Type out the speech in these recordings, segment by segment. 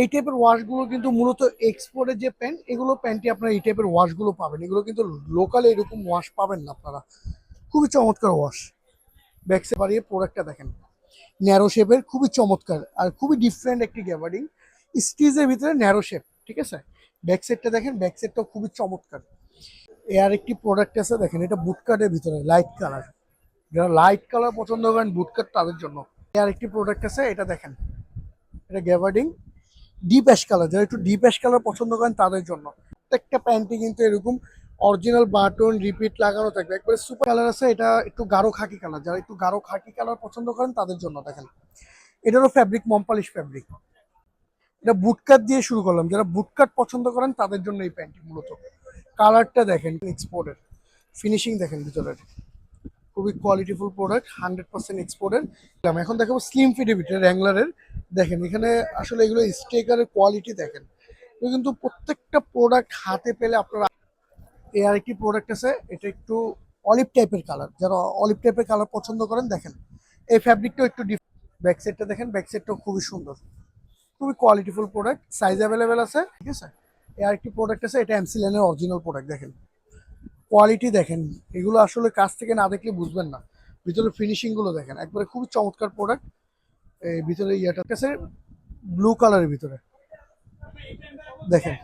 এই টাইপের ওয়াশগুলো কিন্তু মূলত এক্সপোর্টের যে প্যান্ট এগুলো প্যান্টই আপনারা এই টাইপের ওয়াশগুলো পাবেন। এগুলো কিন্তু লোকালে এরকম ওয়াশ পাবেন না আপনারা। খুবই চমৎকার ওয়াশ ব্যাকসে বাড়িয়ে প্রোডাক্টটা দেখেন। ন্যারো শেপের খুবই চমৎকার। আর খুবই ডিফারেন্ট একটি গ্যাবার্ডিং স্টিজের ভিতরে ন্যারো শেপ ঠিক আছে? ব্যাক সাইডটা দেখেন ব্যাক সাইডটাও খুবই চমৎকার। আর একটি প্রোডাক্ট আছে, দেখেন, এটা বুটকাটের ভিতরে লাইট কালার যারা লাইট কালার পছন্দ করেন বুটকাট তাদের জন্য। আর একটি প্রোডাক্ট আছে, এটা দেখেন। এটা গ্যাবার্ডিং ডিপ অ্যাশ কালার যারা একটু ডিপ অ্যাশ কালার পছন্দ করেন তাদের জন্য। প্রত্যেকটা প্যান্টই কিন্তু এরকম অরিজিনাল বাটন রিপিট লাগানো থাকবে। একবারে সুপার কালার আছে, এটা একটু গাঢ় খাকি কালার যারা একটু গাঢ় খাকি কালার পছন্দ করেন তাদের জন্য দেখেন। এটারও ফ্যাব্রিক মমপালিশ ফ্যাব্রিক এটা বুটকাট দিয়ে শুরু করলাম। যারা বুটকাট পছন্দ করেন তাদের জন্য এই প্যান্টটি মূলত। কালারটা দেখেন এক্সপোর্টের ফিনিশিং দেখেন ভিতরের। খুবই কোয়ালিটিফুল প্রোডাক্ট হান্ড্রেড পার্সেন্ট এক্সপোর্টের এখন দেখাবো স্লিম ফিটের ভিতরে র্যাংলারের দেখেন, এখানে আসলে এগুলো স্টেকারের কোয়ালিটি দেখেন। কিন্তু প্রত্যেকটা প্রোডাক্ট হাতে পেলে আপনারা এই আরেকটি প্রোডাক্ট আছে? এটা একটু অলিভ টাইপের কালার যারা অলিভ টাইপের কালার পছন্দ করেন, দেখেন। এই ফ্যাব্রিকটাও একটু ব্যাক সাইডটা দেখেন ব্যাক সাইডটাও খুবই সুন্দর। খুবই কোয়ালিটিফুল প্রোডাক্ট সাইজ অ্যাভেলেবেল আছে, ঠিক আছে? এই আরেকটি প্রোডাক্ট আছে? এটা এমসিলেনের অরিজিনাল প্রোডাক্ট দেখেন। কোয়ালিটি দেখেন। এগুলো আসলে কাছ থেকে না দেখলে বুঝবেন না। ভিতরে ফিনিশিংগুলো দেখেন। একবারে খুবই চমৎকার প্রোডাক্ট এই ভিতরে ইয়েটা কাছে ব্লু কালারের ভিতরে। দেখেন,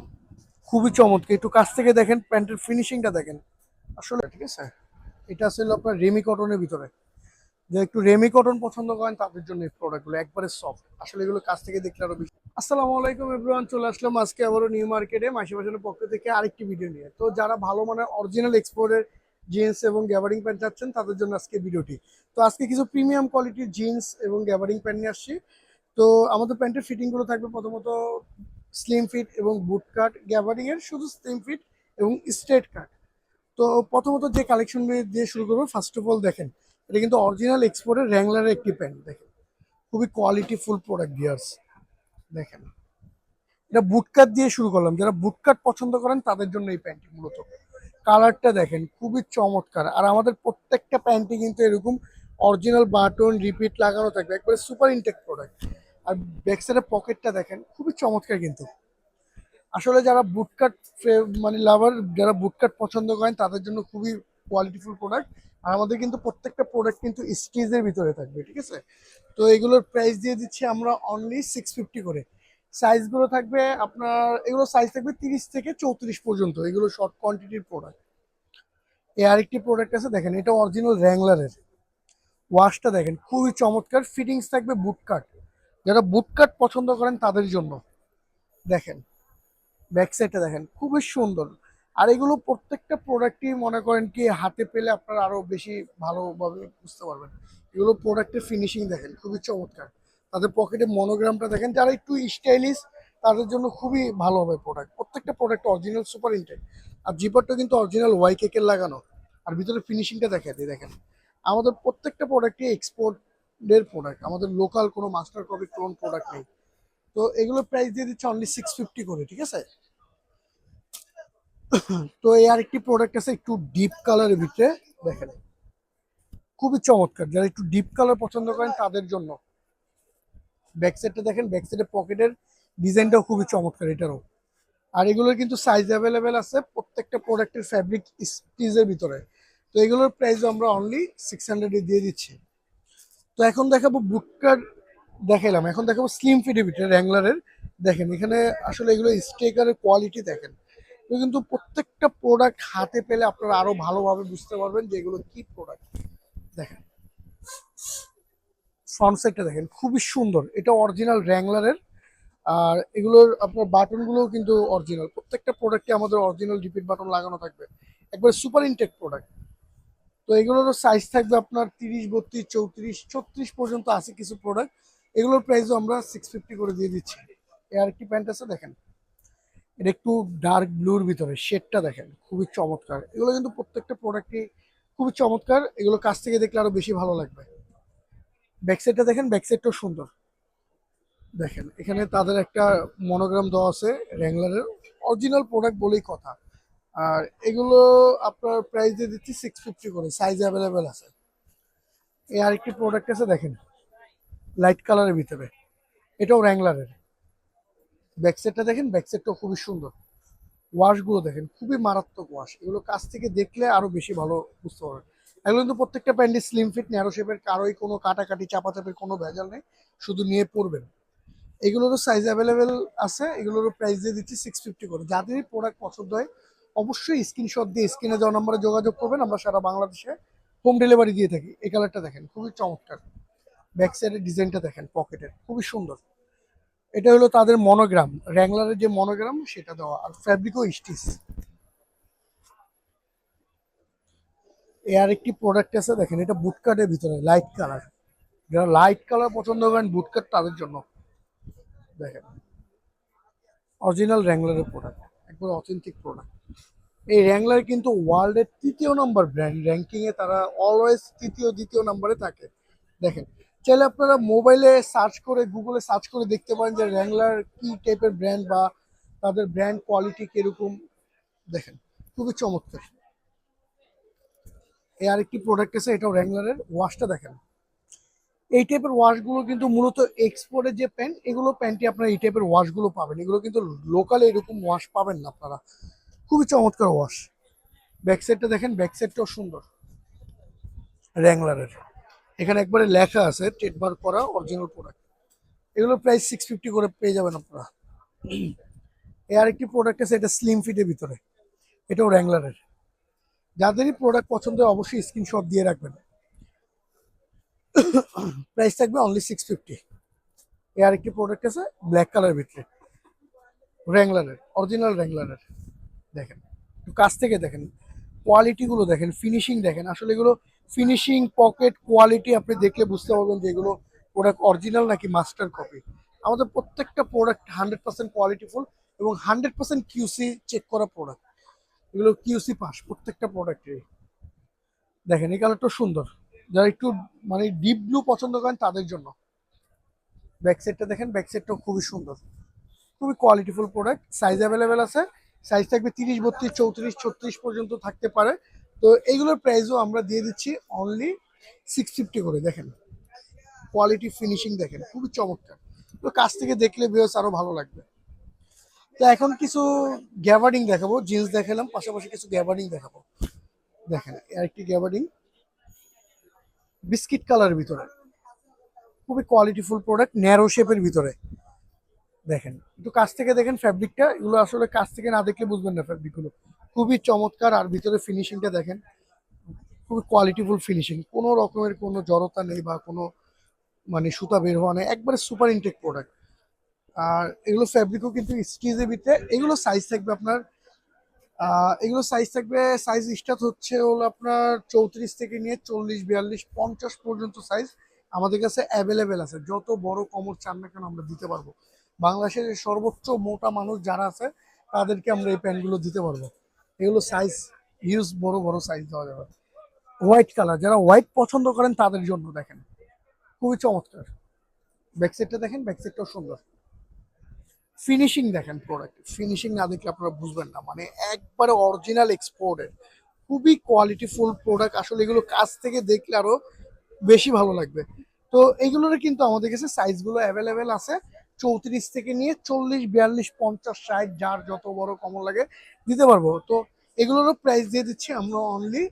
খুবই চমৎকার। একটু কাছ থেকে দেখেন, প্যান্টের ফিনিশিংটা দেখেন। আসলে ঠিক আছে? এটা আসলে আপনার রেমি কটনের ভিতরে। যে একটু রেমি কটন পছন্দ করেন, তাদের জন্য এই প্রোডাক্টগুলো একবারে সফট আসলে এগুলো কাছ থেকে দেখলে আরও বেশি আসসালামু আলাইকুম এভরিওয়ান চলে আসলাম আজকে আবারও নিউ মার্কেটে মাসি বাসানের পক্ষ থেকে আরেকটি ভিডিও নিয়ে। তো যারা ভালো মানের অরিজিনাল এক্সপোর্টের জিন্স এবং গ্যাবারিং প্যান্ট চাচ্ছেন, তাদের জন্য আজকে ভিডিওটি। তো আজকে কিছু প্রিমিয়াম কোয়ালিটির জিন্স এবং গ্যাবারিং প্যান্ট নিয়ে আসছি। তো আমাদের প্যান্টের ফিটিংগুলো থাকবে প্রথমত স্লিম ফিট এবং বুট কাট। গ্যাবারিং এর শুধু স্লিম ফিট এবং স্ট্রেট কাট। তো প্রথমত যে কালেকশন দিয়ে শুরু করব ফার্স্ট অফ অল দেখেন, এটা কিন্তু অরিজিনাল এক্সপোর্টের র্যাংলারের একটি প্যান্ট, দেখেন। খুবই কোয়ালিটি ফুল প্রোডাক্ট গিয়ার্স দেখেন, এটা বুটকাট দিয়ে শুরু করলাম। যারা বুটকাট পছন্দ করেন, তাদের জন্য এই প্যান্টটি মূলত। কালারটা দেখেন, খুবই চমৎকার। আর আমাদের প্রত্যেকটা প্যান্টই কিন্তু এরকম অরিজিনাল বাটন রিপিট লাগানো থাকবে, একবারে সুপার ইনটেক প্রোডাক্ট আর ব্যাক সাইডের পকেটটা দেখেন, খুবই চমৎকার কিন্তু। আসলে যারা বুটকাট মানে লাভার যারা বুটকাট পছন্দ করেন, তাদের জন্য খুবই কোয়ালিটিফুল প্রোডাক্ট আর আমাদের কিন্তু প্রত্যেকটা প্রোডাক্ট কিন্তু স্টিজের ভিতরে থাকবে, ঠিক আছে? তো এগুলোর প্রাইস দিয়ে দিচ্ছি আমরা অনলি সিক্স ফিফটি করে। সাইজগুলো থাকবে আপনার, এগুলো সাইজ থাকবে তিরিশ থেকে চৌত্রিশ পর্যন্ত, এগুলো শর্ট কোয়ান্টিটির প্রোডাক্ট এই আরেকটি প্রোডাক্ট আছে, দেখেন, এটা অরিজিনাল র্যাংলারের ওয়াশটা দেখেন, খুবই চমৎকার। ফিটিংস থাকবে বুটকাট যারা বুটকাট পছন্দ করেন, তাদের জন্য। দেখেন ব্যাক সাইডটা দেখেন, খুবই সুন্দর। আর এগুলো প্রত্যেকটা প্রোডাক্টই মনে করেন কি, হাতে পেলে আপনারা আরও বেশি ভালোভাবে বুঝতে পারবেন। এগুলো প্রোডাক্টের ফিনিশিং দেখেন, খুবই চমৎকার। তাদের পকেটে মনোগ্রামটা দেখেন, যারা একটু স্টাইলিশ তাদের জন্য খুবই ভালো হবে প্রোডাক্ট প্রত্যেকটা প্রোডাক্ট অরিজিনাল সুপার ইনটেক আর জিপারটা কিন্তু অরিজিনাল ওয়াই কেকের লাগানো। আর ভিতরে ফিনিশিংটা দেখে দিই, দেখেন। আমাদের প্রত্যেকটা প্রোডাক্টই এক্সপোর্টের প্রোডাক্ট আমাদের লোকাল কোনো মাস্টার কপি ক্লোন প্রোডাক্ট নেই। তো এগুলোর প্রাইস দিয়ে দিচ্ছে অনলি সিক্স ফিফটি করে, ঠিক আছে? তো এই আরেকটি প্রোডাক্ট আছে একটু ডিপ কালারের ভিতরে, দেখেন। খুবই চমৎকার। যারা একটু ডিপ কালার পছন্দ করেন, তাদের জন্য। ব্যাক সাইডটা দেখেন ব্যাক সাইডের পকেটের ডিজাইনটাও খুবই চমৎকার এটারও। আর এগুলোর কিন্তু সাইজ অ্যাভেলেবেল আছে প্রত্যেকটা প্রোডাক্টের ফ্যাব্রিক স্টিজের ভিতরে। তো এগুলোর প্রাইসও আমরা অনলি সিক্স হান্ড্রেডে দিয়ে দিচ্ছি। তো এখন দেখাবো বুটকার দেখাইলাম। এখন দেখাবো স্লিম ফিটের ভিতরে র্যাংলারের দেখেন, এখানে আসলে এগুলো স্টেকারের কোয়ালিটি দেখেন। কিন্তু প্রত্যেকটা প্রোডাক্ট হাতে পেলে আপনারা আরও ভালোভাবে বুঝতে পারবেন যে এগুলো কী প্রোডাক্ট দেখেন ফ্রন্ট দেখেন, খুবই সুন্দর। এটা অরিজিনাল র্যাংলারের আর এগুলোর আপনার বাটনগুলোও কিন্তু অরিজিনাল প্রত্যেকটা প্রোডাক্টে আমাদের অরিজিনাল রিপিট বাটন লাগানো থাকবে। একবার সুপার ইনটেক প্রোডাক্ট তো এগুলোরও সাইজ থাকবে আপনার তিরিশ, বত্রিশ, চৌত্রিশ, ছত্রিশ পর্যন্ত আছে কিছু প্রোডাক্ট এগুলোর প্রাইসও আমরা সিক্স ফিফটি করে দিয়ে দিচ্ছি। এ আর একটি প্যান্ট আছে দেখেন? এটা একটু ডার্ক ব্লুর ভিতরে শেডটা দেখেন, খুবই চমৎকার। এগুলো কিন্তু প্রত্যেকটা প্রোডাক্টই খুবই চমৎকার। এগুলো কাছ থেকে দেখলে আরও বেশি ভালো লাগবে। ব্যাক সাইডটা দেখেন ব্যাক সাইডটাও সুন্দর। দেখেন, এখানে তাদের একটা মনোগ্রাম দেওয়া আছে র্যাংলারের অরিজিনাল প্রোডাক্ট বলেই কথা। আর এগুলো আপনার প্রাইস দিয়ে দিচ্ছি সিক্স ফিফটি করে সাইজ অ্যাভেলেবেল আছে। এই আরেকটি প্রোডাক্ট আছে, দেখেন লাইট কালারের ভিতরে। এটাও র্যাংলারের ব্যাক সাইডটা দেখেন ব্যাক সাইডটাও খুবই সুন্দর। ওয়াশগুলো দেখেন, খুবই মারাত্মক ওয়াশ এগুলো কাছ থেকে দেখলে আরও বেশি ভালো বুঝতে পারবেন। এগুলো কিন্তু প্রত্যেকটা প্যান্ডি স্লিম ফিট ন্যারো শেপের কারোই কোনো কাটাকাটি চাপা চাপাচাপির কোনো ভেজাল নেই, শুধু নিয়ে পড়বেন এগুলোরও সাইজ অ্যাভেলেবেল আছে, এগুলোরও প্রাইস দিয়ে দিচ্ছি সিক্স ফিফটি করে। যাদেরই প্রোডাক্ট পছন্দ হয়, অবশ্যই স্ক্রিনশট দিয়ে স্ক্রিনে যাওয়া নম্বরে যোগাযোগ করবেন, আমরা সারা বাংলাদেশে হোম ডেলিভারি দিয়ে থাকি। এই কালারটা দেখেন, খুবই চমৎকার। ব্যাক সাইডের ডিজাইনটা দেখেন পকেটের খুবই সুন্দর। এটা হলো তাদের মনোগ্রাম র্যাংলারের যে মনোগ্রাম সেটা দেওয়া। আর ফ্যাব্রিকও স্টিচ এ আর একটি প্রোডাক্ট আছে, দেখেন, এটা বুটকাটের ভিতরে লাইট কালার যারা লাইট কালার পছন্দ করেন বুটকাট তাদের জন্য। দেখেন অরিজিনাল র্যাংলারের প্রোডাক্ট একবার অথেন্টিক প্রোডাক্ট এই র্যাংলার কিন্তু ওয়ার্ল্ডের তৃতীয় নম্বর ব্র্যান্ড র্যাঙ্কিংয়ে তারা অলওয়েজ তৃতীয়, দ্বিতীয় নম্বরে থাকে। দেখেন, চাইলে আপনারা মোবাইলে সার্চ করে গুগলে সার্চ করে দেখতে পারেন যে র্যাংলার কি টাইপের ব্র্যান্ড বা তাদের ব্র্যান্ড কোয়ালিটি কীরকম। দেখেন, খুবই চমৎকার। এই আরেকটি প্রোডাক্ট আছে, এটাও র্যাংলারের ওয়াশটা দেখেন। এই টাইপের ওয়াশগুলো কিন্তু মূলত এক্সপোর্টের যে প্যান্ট এগুলো প্যান্টই আপনারা এই টাইপের ওয়াশগুলো পাবেন। এগুলো কিন্তু লোকালে এরকম ওয়াশ পাবেন না আপনারা। খুবই চমৎকার ওয়াশ ব্যাক সাইডটা দেখেন ব্যাক সাইডটাও সুন্দর। র্যাংলারের এখানে একবারে লেখা আছে ট্রেডমার্ক করা অরিজিনাল প্রোডাক্ট এগুলো প্রাইস সিক্স ফিফটি করে পেয়ে যাবেন আপনারা। এই আরেকটি প্রোডাক্ট আছে, এটা স্লিম ফিটের ভিতরে। এটাও র্যাংলারের যাদেরই প্রোডাক্ট পছন্দ হয় অবশ্যই স্ক্রিনশট দিয়ে রাখবেন। প্রাইস থাকবে অনলি সিক্স ফিফটি এই আরেকটি প্রোডাক্ট আছে ব্ল্যাক কালার ভিতরে র্যাংলারের অরিজিনাল র্যাংলারের দেখেন, একটু কাছ থেকে দেখেন কোয়ালিটিগুলো দেখেন ফিনিশিং দেখেন। আসলে এগুলো ফিনিশিং পকেট কোয়ালিটি আপনি দেখলে বুঝতে পারবেন যে এগুলো প্রোডাক্ট অরিজিনাল নাকি মাস্টার কপি আমাদের প্রত্যেকটা প্রোডাক্ট হান্ড্রেড পার্সেন্ট কোয়ালিটিফুল এবং হান্ড্রেড পার্সেন্ট কিউসি চেক করা প্রোডাক্ট এগুলো কিউসি পাস প্রত্যেকটা প্রোডাক্টেরই দেখেন, এই কালারটা সুন্দর। যারা একটু মানে ডিপ ব্লু পছন্দ করেন, তাদের জন্য। ব্যাক সাইডটা দেখেন ব্যাক সাইডটাও খুবই সুন্দর। খুবই কোয়ালিটিফুল প্রোডাক্ট সাইজ অ্যাভেলেবেল আছে। সাইজ থাকবে তিরিশ, বত্রিশ, চৌত্রিশ, ছত্রিশ পর্যন্ত থাকতে পারে। তো এইগুলোর প্রাইসও আমরা দিয়ে দিচ্ছি অনলি সিক্স ফিফটি করে, দেখেন। কোয়ালিটি ফিনিশিং দেখেন, খুবই চমৎকার। তো কাছ থেকে দেখলে বেশ আরও ভালো লাগবে। তো এখন কিছু গ্যাবার্ডিং দেখাবো জিন্স দেখালাম, পাশাপাশি কিছু গ্যাবার্ডিং দেখাবো। দেখেন, আরেকটি গ্যাবার্ডিং বিস্কিট কালারের ভিতরে। খুবই কোয়ালিটিফুল প্রোডাক্ট ন্যারো শেপের ভিতরে। দেখেন, একটু কাছ থেকে দেখেন ফ্যাব্রিকটা এগুলো আসলে কাছ থেকে না দেখলে বুঝবেন না ফ্যাব্রিকগুলো খুবই চমৎকার, আর ভিতরে ফিনিশিংটা দেখেন, খুবই কোয়ালিটিফুল ফিনিশিং কোনো রকমের কোনো জড়তা নেই বা কোনো মানে সুতা বের হওয়া নেই। একবারে সুপার ইনটেক প্রোডাক্ট আর এগুলো ফ্যাব্রিকও কিন্তু স্টিজের ভিতরে, এগুলো সাইজ থাকবে আপনার এগুলো সাইজ থাকবে সাইজ স্টার্ট হচ্ছে হলো আপনার চৌত্রিশ থেকে নিয়ে চল্লিশ, বিয়াল্লিশ, পঞ্চাশ পর্যন্ত সাইজ আমাদের কাছে অ্যাভেলেবেল আছে। যত বড় কমর চান না কেন আমরা দিতে পারব। বাংলাদেশের সর্বোচ্চ মোটা মানুষ যারা আছে, তাদেরকে আমরা এই প্যান্টগুলো দিতে পারব। এগুলো সাইজ হিউজ বড় বড় সাইজ দেওয়া যাবে। হোয়াইট কালার যারা হোয়াইট পছন্দ করেন তাদের জন্য দেখেন। খুবই চমৎকার। ব্যাক সাইডটা দেখেন ব্যাক সাইডটাও সুন্দর। ফিনিশিং দেখেন প্রোডাক্ট ফিনিশিং না দেখলে আপনারা বুঝবেন না। মানে একবারে অরিজিনাল এক্সপোর্টের খুবই কোয়ালিটিফুল প্রোডাক্ট আসলে এগুলো কাছ থেকে দেখলে আরও বেশি ভালো লাগবে। তো এইগুলোর কিন্তু আমাদের কাছে সাইজগুলো অ্যাভেলেবেল আছে। চৌত্রিশ থেকে নিয়ে চল্লিশ, বিয়াল্লিশ, পঞ্চাশ, ষাট, যার যত বড় কমন লাগে, দিতে পারব। তো এগুলোরও প্রাইস দিয়ে দিচ্ছি আমরা অনলি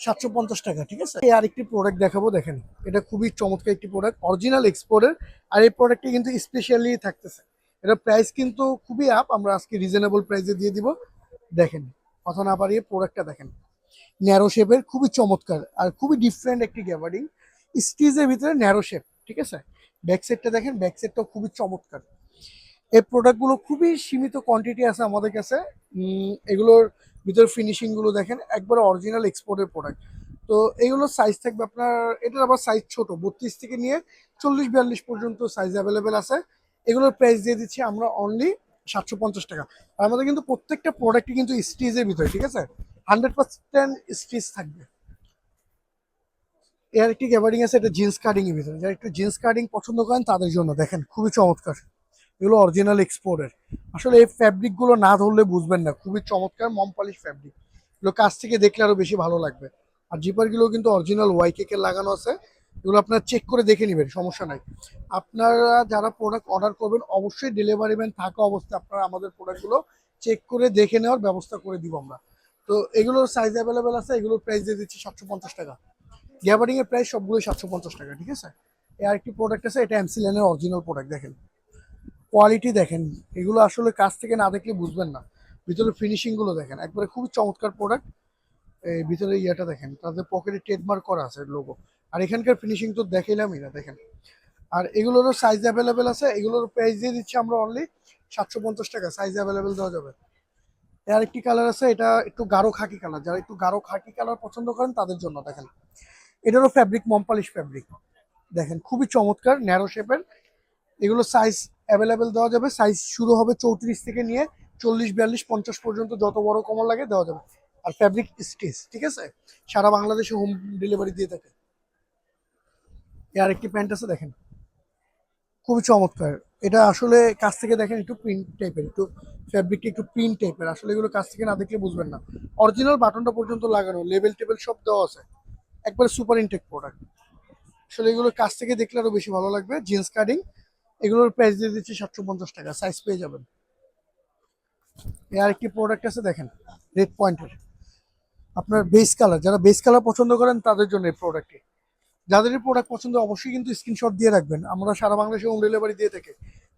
সাতশো পঞ্চাশ টাকা, ঠিক আছে? এই আরেকটি প্রোডাক্ট দেখাবো, দেখেন। এটা খুবই চমৎকার একটি প্রোডাক্ট অরিজিনাল এক্সপোর্টের আর এই প্রোডাক্টটি কিন্তু স্পেশালি থাকতেছে। এটা প্রাইস কিন্তু খুবই আপ আমরা আজকে রিজনেবল প্রাইসে দিয়ে দিব। দেখেন, কথা না পারিয়ে প্রোডাক্টটা দেখেন। ন্যারো শেপের খুবই চমৎকার আর খুবই ডিফারেন্ট একটি গ্যাবার্ডিং স্টিজের ভিতরে ন্যারো শেপ ঠিক আছে? ব্যাক সাইডটা দেখেন ব্যাক সাইডটাও খুবই চমৎকার। এই প্রোডাক্টগুলো খুবই সীমিত কোয়ান্টিটি আছে আমাদের কাছে। এগুলোর ভিতর ফিনিশিংগুলো দেখেন, একবারে অরিজিনাল এক্সপোর্টের প্রোডাক্ট তো এইগুলো সাইজ থাকবে আপনার, এটার আবার সাইজ ছোট, বত্রিশ থেকে নিয়ে চল্লিশ বিয়াল্লিশ পর্যন্ত সাইজ অ্যাভেলেবেল আছে। এগুলোর প্রাইস দিয়ে দিচ্ছি আমরা অনলি সাতশো পঞ্চাশ টাকা। আর আমাদের কিন্তু প্রত্যেকটা প্রোডাক্টই কিন্তু স্টিজের ভিতরে, ঠিক আছে? হান্ড্রেড পার্সেন্ট স্টিচ থাকবে। এর একটি গ্যাবারিং আছে, এটা জিন্স কাটিং এর ভিতরে। যারা একটু জিন্স কাটিং পছন্দ করেন, তাদের জন্য দেখেন, খুবই চমৎকার। এগুলো অরিজিনাল এক্সপোর্টের আসলে এই ফ্যাব্রিকগুলো না ধরলে বুঝবেন না, খুবই চমৎকার, মম পলিশ ফ্যাব্রিক এগুলো কাছ থেকে দেখলে আরও বেশি ভালো লাগবে। আর জিপারগুলো কিন্তু অরিজিনাল ওয়াই কেকের লাগানো আছে। এগুলো আপনারা চেক করে দেখে নেবেন, সমস্যা নাই। আপনারা যারা প্রোডাক্ট অর্ডার করবেন, অবশ্যই ডেলিভারি ম্যান থাকা অবস্থায় আপনারা আমাদের প্রোডাক্টগুলো চেক করে দেখে নেওয়ার ব্যবস্থা করে দিব আমরা। তো এগুলোর সাইজ অ্যাভেলেবেল আছে, এগুলোর প্রাইস দিয়ে দিচ্ছি সাতশো পঞ্চাশ টাকা। গ্যাবারিং এর প্রাইস সবগুলোই সাতশো পঞ্চাশ টাকা, ঠিক আছে? এর আরেকটি প্রোডাক্ট আছে, এটা এমসিলেনের অরিজিনাল প্রোডাক্ট দেখেন। কোয়ালিটি দেখেন, এগুলো আসলে কাছ থেকে না দেখলে বুঝবেন না। ভিতরে ফিনিশিংগুলো দেখেন, একবারে খুবই চমৎকার প্রোডাক্ট এই ভিতরে ইয়েটা দেখেন, তাদের পকেটে ট্রেডমার্ক করা আছে লোগো আর এখানকার ফিনিশিং তো দেখাইলামই না, দেখেন। আর এগুলোরও সাইজ অ্যাভেলেবেল আছে, এগুলোর প্রাইস দিয়ে দিচ্ছি আমরা অনলি সাতশো পঞ্চাশ টাকা সাইজ অ্যাভেলেবেল দেওয়া যাবে। এর একটি কালার আছে, এটা একটু গাঢ় খাকি কালার যারা একটু গাঢ় খাকি কালার পছন্দ করেন তাদের জন্য, দেখেন। এটারও ফ্যাব্রিক মমপালিশ ফ্যাব্রিক দেখেন, খুবই চমৎকার ন্যারো শেপের এগুলো সাইজ অ্যাভেলেবেল দেওয়া যাবে সাইজ শুরু হবে চৌত্রিশ থেকে নিয়ে চল্লিশ, বিয়াল্লিশ, পঞ্চাশ পর্যন্ত যত বড় কমল লাগে দেওয়া যাবে। আর ফ্যাব্রিক স্টিচ ঠিক আছে? সারা বাংলাদেশে হোম ডেলিভারি দিয়ে থাকে। আর একটি প্যান্ট আছে, দেখেন। খুবই চমৎকার। এটা আসলে কাছ থেকে দেখেন একটু প্রিন্ট টাইপের একটু ফ্যাব্রিকটা একটু প্রিন্ট টাইপের আসলে এগুলো কাছ থেকে না দেখলে বুঝবেন না। অরিজিনাল বাটনটা পর্যন্ত লাগানো লেবেল টেবেল সব দেওয়া আছে। একবারে সুপার ইনটেক প্রোডাক্ট আসলে এগুলো কাছ থেকে দেখলে আরও বেশি ভালো লাগবে। জিন্স কাটিং এগুলোর প্রাইস দিয়ে দিচ্ছি সাতশো পঞ্চাশ টাকা। সাইজ পেয়ে যাবেন। এ আরেকটি প্রোডাক্ট আছে, দেখেন রেড পয়েন্টের আপনার বেস কালার যারা বেস কালার পছন্দ করেন তাদের জন্য এই প্রোডাক্টটি যাদের প্রোডাক্ট পছন্দ, অবশ্যই কিন্তু স্ক্রিনশট দিয়ে রাখবেন। আমরা সারা বাংলাদেশে হোম ডেলিভারি দিয়ে থাকি।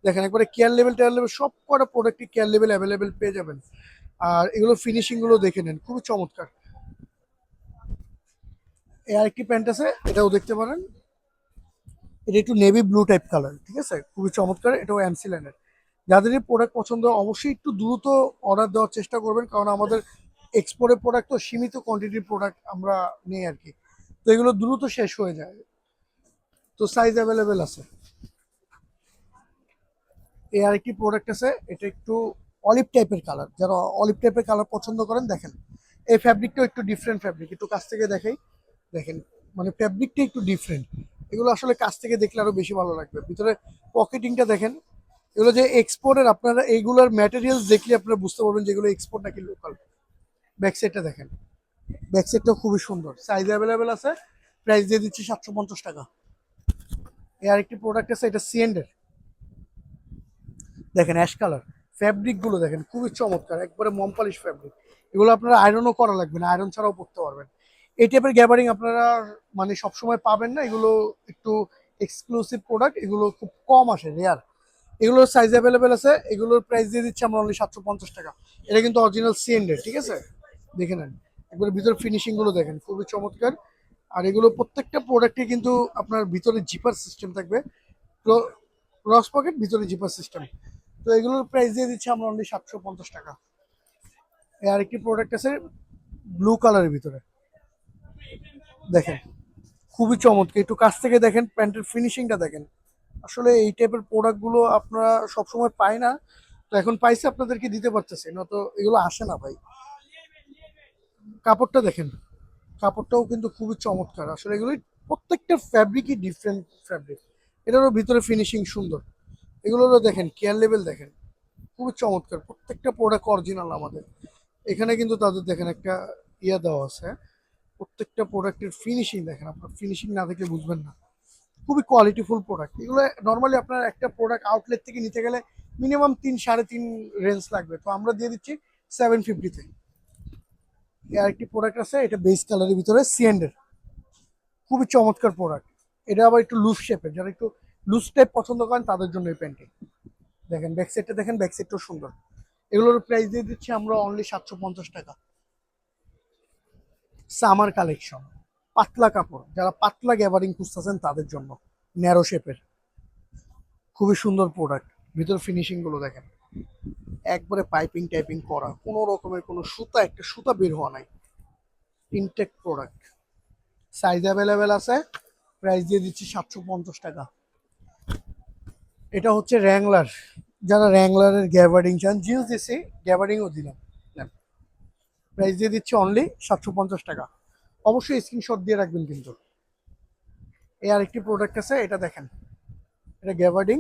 দেখেন, একবারে কেয়ার লেভেল টেয়ার লেভেল সব কটা প্রোডাক্টই কেয়ার লেভেল অ্যাভেলেবেল পেয়ে যাবেন। আর এগুলো ফিনিশিংগুলো দেখে নেন, খুবই চমৎকার। এই আরেকটি প্যান্ট আছে, এটাও দেখতে পারেন। এটা একটু নেভি ব্লু টাইপ কালার ঠিক আছে? খুবই চমৎকার, এটাও এমসি লাইনের যাদের এই প্রোডাক্ট পছন্দ, অবশ্যই একটু দ্রুত অর্ডার দেওয়ার চেষ্টা করবেন, কারণ আমাদের এক্সপোর্টের প্রোডাক্ট তো সীমিত কোয়ান্টিটির প্রোডাক্ট আমরা নেই আর কি। তো এগুলো দ্রুত শেষ হয়ে যায়। তো সাইজ অ্যাভেলেবেল আছে। এই আরেকটি প্রোডাক্ট আছে, এটা একটু অলিভ টাইপের কালার যারা অলিভ টাইপের কালার পছন্দ করেন, দেখেন। এই ফ্যাব্রিকটাও একটু ডিফারেন্ট ফ্যাব্রিক একটু কাছ থেকে দেখাই। দেখেন মানে ফ্যাব্রিকটা একটু ডিফারেন্ট এগুলো আসলে কাছ থেকে দেখলে আরও বেশি ভালো লাগবে। ভিতরে পকেটিংটা দেখেন। এগুলো যে এক্সপোর্টের আপনারা এইগুলোর ম্যাটেরিয়ালস দেখলে আপনারা বুঝতে পারবেন যেগুলো এক্সপোর্ট নাকি লোকাল ব্যাক সাইডটা দেখেন। ব্যাক সাইডটাও খুবই সুন্দর। সাইজ অ্যাভেলেবেল আছে। প্রাইস দিয়ে দিচ্ছি সাতশো পঞ্চাশ টাকা। এই আরেকটি প্রোডাক্ট আছে, এটা সিএন্ডের দেখেন অ্যাশ কালার ফ্যাব্রিকগুলো দেখেন, খুবই চমৎকার। একবারে মমপালিশ ফ্যাব্রিক এগুলো আপনারা আয়রনও করা লাগবে না আয়রন ছাড়াও পড়তে পারবেন। এই টাইপের গ্যাবারিং আপনারা মানে সবসময় পাবেন না। এগুলো একটু এক্সক্লুসিভ প্রোডাক্ট এগুলো খুব কম আসে রেয়ার এগুলোর সাইজ অ্যাভেলেবেল আছে। এগুলোর প্রাইস দিয়ে দিচ্ছি আমরা অনলি সাতশো পঞ্চাশ টাকা। এটা কিন্তু অরিজিনাল সিএন্ডের ঠিক আছে? দেখে নেন। একবার ভিতরে ফিনিশিংগুলো দেখেন, খুবই চমৎকার। আর এগুলো প্রত্যেকটা প্রোডাক্টে কিন্তু আপনার ভিতরে জিপার সিস্টেম থাকবে। ক্রস পকেট ভিতরে জিপার সিস্টেম তো এগুলোর প্রাইস দিয়ে দিচ্ছি আমরা অনলি সাতশো পঞ্চাশ টাকা। এই আরেকটি প্রোডাক্ট আছে ব্লু কালারের ভিতরে। দেখেন, খুবই চমৎকার। একটু কাছ থেকে দেখেন, প্যান্টের ফিনিশিংটা দেখেন। আসলে এই টাইপের প্রোডাক্টগুলো আপনারা সবসময় পাই না। তো এখন পাইছে আপনাদেরকে দিতে পারতেছে না তো এগুলো আসে না ভাই। কাপড়টা দেখেন, কাপড়টাও কিন্তু খুবই চমৎকার। আসলে এগুলো প্রত্যেকটা ফ্যাব্রিকই ডিফারেন্ট ফ্যাব্রিক এটারও ভিতরে ফিনিশিং সুন্দর। এগুলোরও দেখেন কেয়ার লেভেল দেখেন, খুবই চমৎকার। প্রত্যেকটা প্রোডাক্ট অরিজিনাল আমাদের। এখানে কিন্তু তাদের দেখেন একটা ইয়া দেওয়া আছে। প্রত্যেকটা প্রোডাক্টের ফিনিশিং দেখেন আপনার। ফিনিশিং না দেখলে বুঝবেন না। খুবই কোয়ালিটিফুল প্রোডাক্ট এগুলো নর্মালি আপনার একটা প্রোডাক্ট আউটলেট থেকে নিতে গেলে মিনিমাম তিন, সাড়ে তিন রেঞ্জ লাগবে। তো আমরা দিয়ে দিচ্ছি সেভেন ফিফটিতে আরেকটি প্রোডাক্ট আছে, এটা বেস কালারের ভিতরে সিএন্ডের খুবই চমৎকার প্রোডাক্ট এটা আবার একটু লুজ শেপের যারা একটু লুজ টাইপ পছন্দ করেন তাদের জন্য এই প্যান্টটি। দেখেন ব্যাক সাইডটা দেখেন ব্যাক সাইডটাও সুন্দর। এগুলোর প্রাইস দিয়ে দিচ্ছি আমরা অনলি সাতশো পঞ্চাশ টাকা। সামার কালেকশন পাতলা কাপড়। যারা পাতলা গ্যাবারিং খুঁজতেছেন তাদের জন্য ন্যারো শেপের খুবই সুন্দর প্রোডাক্ট ভিতর ফিনিশিংগুলো দেখেন। একবারে পাইপিং টাইপিং করা, কোনো রকমের কোনো সুতা, একটা সুতা বের হওয়া নাই। ইনটেক প্রোডাক্ট সাইজ অ্যাভেলেবেল আছে প্রাইস দিয়ে দিচ্ছি সাতশো পঞ্চাশ টাকা। এটা হচ্ছে র্যাংলার যারা র্যাংলারের গ্যাবারিং চান জিন্স দিছি গ্যাবারিংও দিলাম প্রাইস দিয়ে দিচ্ছি অনলি সাতশো পঞ্চাশ টাকা। অবশ্যই স্ক্রিনশট দিয়ে রাখবেন কিন্তু। এই আরেকটি প্রোডাক্ট আছে, এটা দেখেন। এটা গ্যাবার্ডিং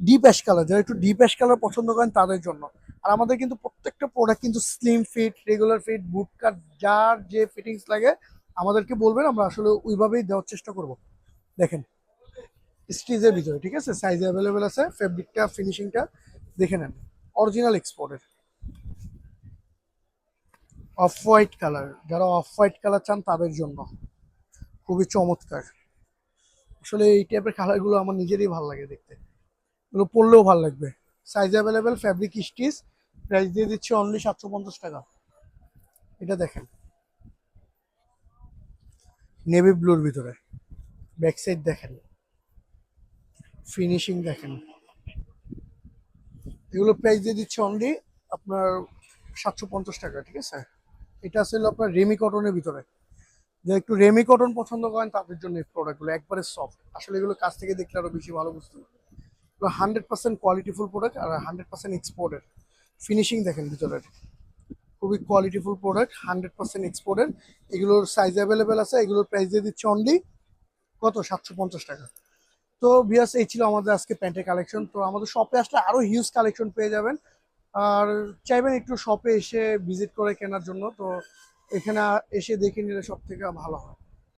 ডিপ অ্যাশ কালার যারা একটু ডিপ অ্যাশ কালার পছন্দ করেন তাদের জন্য। আর আমাদের কিন্তু প্রত্যেকটা প্রোডাক্ট কিন্তু slim fit regular fit boot cut যার যে ফিটিংস লাগে, আমাদেরকে বলবেন, আমরা আসলে ওইভাবেই দেওয়ার চেষ্টা করব। দেখেন স্টিজের ভিতরে, ঠিক আছে? সাইজ অ্যাভেলেবেল আছে ফেব্রিকটা ফিনিশিংটা দেখে নেন। অরিজিনাল এক্সপোর্টের অফ হোয়াইট কালার যারা অফ হোয়াইট কালার চান তাদের জন্য। খুবই চমৎকার। আসলে এই টাইপের কালারগুলো আমার নিজেরই ভালো লাগে দেখতে। এগুলো পরলেও ভালো লাগবে। Size available fabric stitch price দিয়ে দিচ্ছে অনলি সাতশো পঞ্চাশ টাকা। এটা দেখেন। নেভি ব্লুর ভিতরে। ব্যাক সাইড দেখেন। ফিনিশিং দেখেন। এগুলো প্রাইস দিয়ে দিচ্ছে অনলি আপনার সাতশো পঞ্চাশ টাকা, ঠিক আছে? এটা আসলে আপনার রেমি কটনের ভিতরে। যে একটু রেমি কটন পছন্দ করেন, তাদের জন্য এই প্রোডাক্টগুলো একবারে সফট আসলে এগুলো কাছ থেকে দেখলে আরও বেশি ভালো বুঝতে পারবে এগুলো হান্ড্রেড পার্সেন্ট কোয়ালিটিফুল প্রোডাক্ট আর হান্ড্রেড পার্সেন্ট এক্সপোর্টের ফিনিশিং দেখেন ভিতরের। খুবই কোয়ালিটিফুল প্রোডাক্ট হান্ড্রেড পার্সেন্ট এক্সপোর্টের এগুলোর সাইজ অ্যাভেলেবেল আছে, এগুলোর প্রাইস দিয়ে দিচ্ছে অনলি কত? সাতশো পঞ্চাশ টাকা। তো বিয়াস এই ছিল আমাদের আজকে প্যান্টের কালেকশন তো আমাদের শপে আসলে আরও হিউজ কালেকশন পেয়ে যাবেন। আর চাইবেন একটু শপে এসে ভিজিট করে কেনার জন্য। তো এখানে এসে দেখে নিলে সব থেকে ভালো হয়।